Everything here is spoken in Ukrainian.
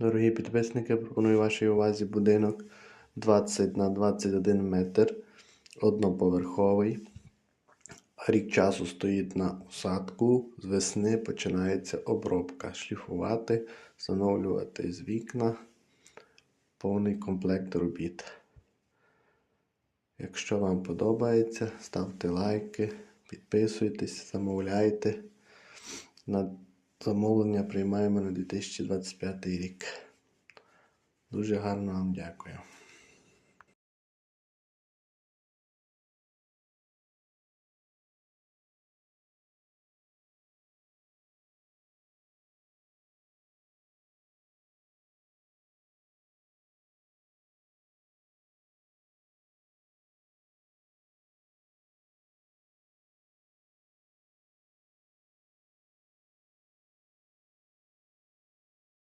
Дорогі підписники, пропоную вашій увазі будинок 20 на 21 метр, одноповерховий. Рік часу стоїть на усадку. З весни починається обробка. Шліфувати, встановлювати з вікна. Повний комплект робіт. Якщо вам подобається, ставте лайки, підписуйтесь, замовляйте. Замовлення приймаємо на 2025 рік. Дуже гарно вам дякую.